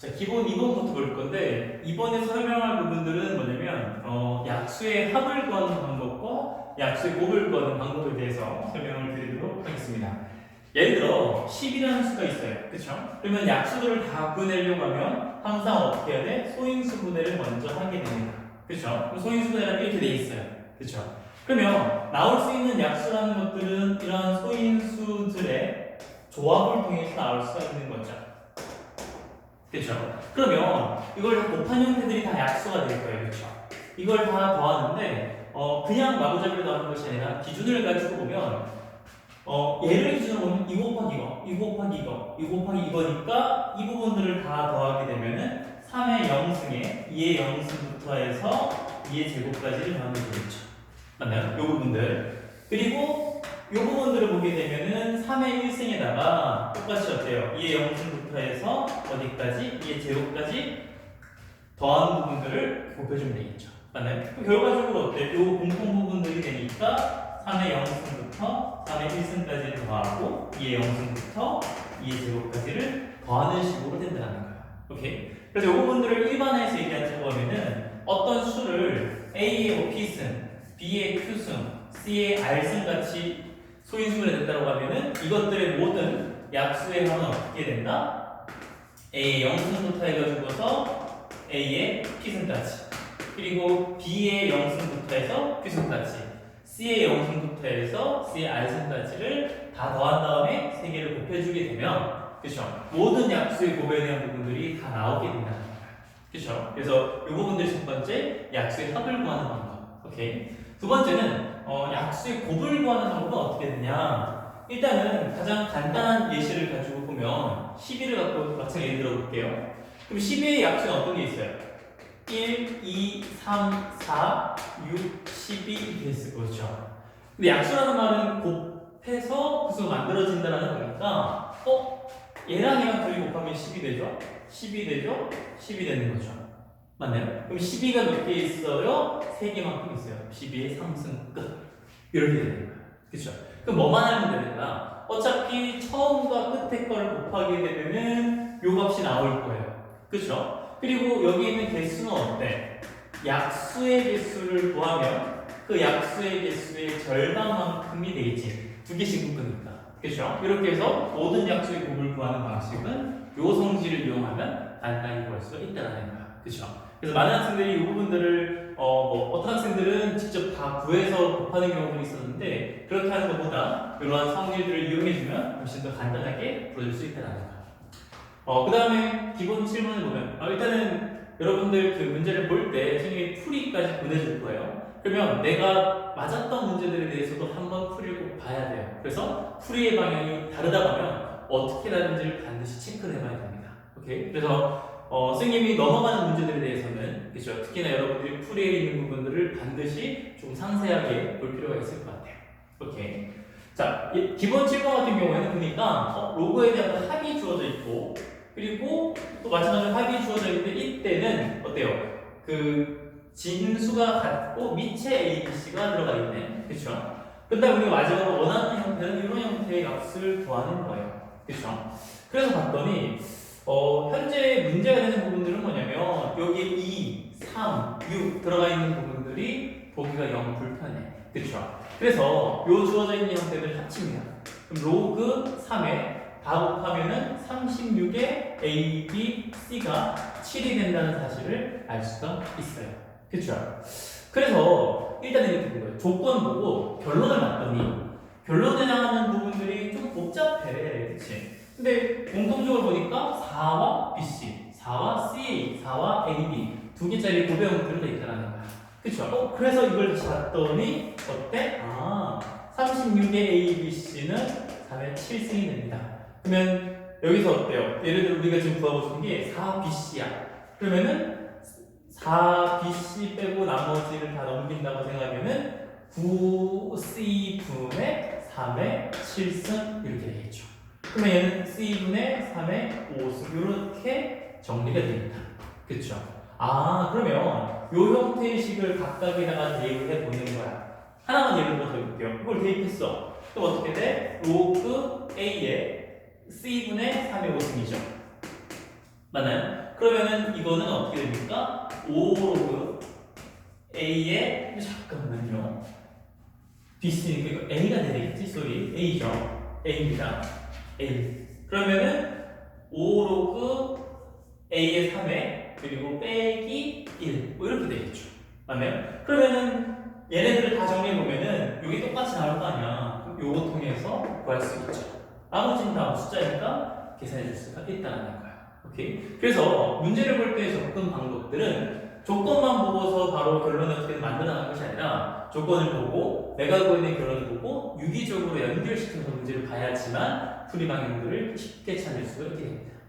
자, 기본 2번부터 볼 건데, 이번에 설명할 부분들은 뭐냐면, 어, 약수의 합을 구하는 방법과 약수의 곱을 구하는 방법에 대해서 설명을 드리도록 하겠습니다. 예를 들어, 10이라는 수가 있어요. 그쵸? 그러면 약수들을 다 구해내려고 하면, 항상 어떻게 해야 돼? 소인수 분해를 먼저 하게 됩니다. 그쵸? 소인수 분해라는 게 이렇게 돼 있어요. 그쵸? 그러면, 나올 수 있는 약수라는 것들은 이러한 소인수들의 조합을 통해서 나올 수가 있는 거죠. 그렇죠? 그러면 이걸 다 곱한 형태들이 다 약수가 될 거예요, 그렇죠? 이걸 다 더하는데 어, 그냥 마구잡이로 나오는 것이 아니라 기준을 가지고 보면 어, 얘를 기준으로 보면 2 곱하기 이거, 2 곱하기 이거, 2 곱하기 이거니까 이 부분들을 다 더하게 되면은 3의 0승에 2의 0승부터 해서 2의 제곱까지를 더하면 되겠죠. 맞나요? 요 부분들. 그리고 이 부분들을 보게 되면은 3의 1승에다가 똑같이 어때요? 2의 0승부터 해서 어디까지? 2의 제곱까지 더한 부분들을 곱해주면 되겠죠. 맞나요? 결과적으로 어때요? 이 공통 부분들이 되니까 3의 0승부터 3의 1승까지를 더하고 2의 0승부터 2의 제곱까지를 더하는 식으로 된다는 거예요. 오케이? 그래서 이 부분들을 일반화해서 얘기하자고 하면은 어떤 수를 A의 뭐 P승, B의 Q승, C의 R승 같이 소인수분해 된다고 하면은 이것들의 모든 약수의 합은 어떻게 된다? A의 0승부터 해가지고서 A의 P승까지 그리고 B의 0승부터 해서 Q승까지 C의 0승부터 해서 C의 R승까지를 다 더한 다음에 세 개를 곱해주게 되면 그렇죠? 모든 약수의 곱에 대한 부분들이 다 나오게 거예요. 그렇죠? 그래서 이 부분들이 첫 번째 약수의 합을 구하는 방법. 오케이. 두 번째는 어, 약수의 곱을 구하는 방법은 어떻게 되냐? 일단은 가장 간단한 예시를 가지고 보면 12를 갖고 막상 예를 들어 볼게요. 그럼 12의 약수는 어떤 게 있어요? 1, 2, 3, 4, 6, 12 이렇게 있을 거죠. 근데 약수라는 말은 곱해서 그 수가 만들어진다는 거니까 어? 얘랑 얘랑 둘이 곱하면 10이 되죠? 10이 되죠? 10이 되는 거죠. 맞나요? 그럼 12가 몇 개 있어요? 3개만큼 있어요. 12의 3승 끝. 이렇게 되는 거예요. 그쵸? 그럼 뭐만 하면 되는가? 어차피 처음과 끝에 거를 곱하게 되면은 요 값이 나올 거예요. 그쵸? 그리고 여기 있는 개수는 어때? 약수의 개수를 구하면 그 약수의 개수의 절반만큼이 되겠지. 두 개씩 묶으니까. 그쵸? 이렇게 해서 모든 약수의 곱을 구하는 방식은 요 성질을 이용하면 간단히 구할 수가 있다는 거야. 그쵸? 그래서 많은 학생들이 이 부분들을 어, 뭐 어떤 학생들은 직접 다 구해서 곱하는 경우도 있었는데 그렇게 하는 것보다 이러한 성질들을 이용해주면 훨씬 더 간단하게 풀어줄 수 있다는 거야. 어, 그 다음에 기본 7번을 보면 어, 일단은 여러분들 그 문제를 볼 때 선생님이 풀이까지 보내줄 거예요. 그러면 내가 맞았던 문제들에 대해서도 한번 풀이를 꼭 봐야 돼요. 그래서 풀이의 방향이 다르다 보면 어떻게 다른지를 반드시 체크를 해봐야 됩니다. 오케이? 그래서 어, 선생님이 넘어가는 문제들에 대해서는 그렇죠. 특히나 여러분들이 풀이에 있는 부분들을 반드시 좀 상세하게 볼 필요가 있을 것 같아요. 오케이. 자, 이 기본 7번 같은 경우에는 보니까 어, 로그에 대한 합이 주어져 있고 그리고 또 마찬가지로 합이 주어져 있는데 이때는 어때요? 그 진수가 같고 밑에 A, B, C가 들어가 있네. 그렇죠? 그다음 우리가 마지막으로 원하는 형태는 이런 형태의 값을 구하는 거예요. 그렇죠? 그래서 봤더니 어, 현재 문제가 되는 부분들은 뭐냐면 여기 2, 3, 6 들어가 있는 부분들이 보기가 영 불편해. 그렇죠? 그래서 요 주어져 있는 형태를 합칩니다. 그럼 로그 3에 다 곱하면은 36에 A, B, C가 7이 된다는 사실을 알 수가 있어요. 그렇죠? 그래서 일단 이렇게 된 거예요. 조건 보고 결론을 맞더니 결론에 나가는 부분들이 좀 복잡해. 그치? 근데 공통적으로 보니까 4와 BC, 4와 CA, 4와 AB 두 개짜리 고배 형태로 돼 있다는 거야. 그쵸? 어, 그래서 이걸 봤더니 어때? 아, 36의 ABC는 3의 7승이 됩니다. 그러면 여기서 어때요? 예를 들어 우리가 지금 구하고 싶은 게 4BC야. 그러면은 4BC 빼고 나머지를 다 넘긴다고 생각하면은 9C 분의 3의 7승 이렇게 되겠죠. 그러면 얘는 C분의 3의 5승 이렇게 정리가 됩니다. 그쵸? 아 그러면 요 형태의 식을 각각에다가 대입을 해보는 거야. 하나만 예를 들어서 해볼게요. 이걸 대입했어. 그럼 어떻게 돼? 로그 A에 C분의 3의 5승이죠. 맞나요? 그러면은 이거는 어떻게 됩니까? 5 로그 A의 잠깐만요. B씨니까 이거 A가 되겠지? 소리 A죠. A입니다. A. 그러면은 5로그 A의 3회 그리고 빼기 1. 뭐 이렇게 되겠죠. 맞나요? 그러면은 얘네들을 다 정리해 보면은 이게 똑같이 나올 거 아니야. 그럼 요거 통해서 구할 수 있죠. 나머지는 다 숫자니까 계산해 줄 수가 있다는 거야. 오케이. 그래서 문제를 볼 때 접근 방법들은 조건만 보고서 바로 결론을 어떻게 만들어 나가는 것이 아니라 조건을 보고 내가 갖고 있는 결론을 보고 유기적으로 연결시켜서 문제를 봐야지만 풀이 방향들을 쉽게 찾을 수가 있게 됩니다.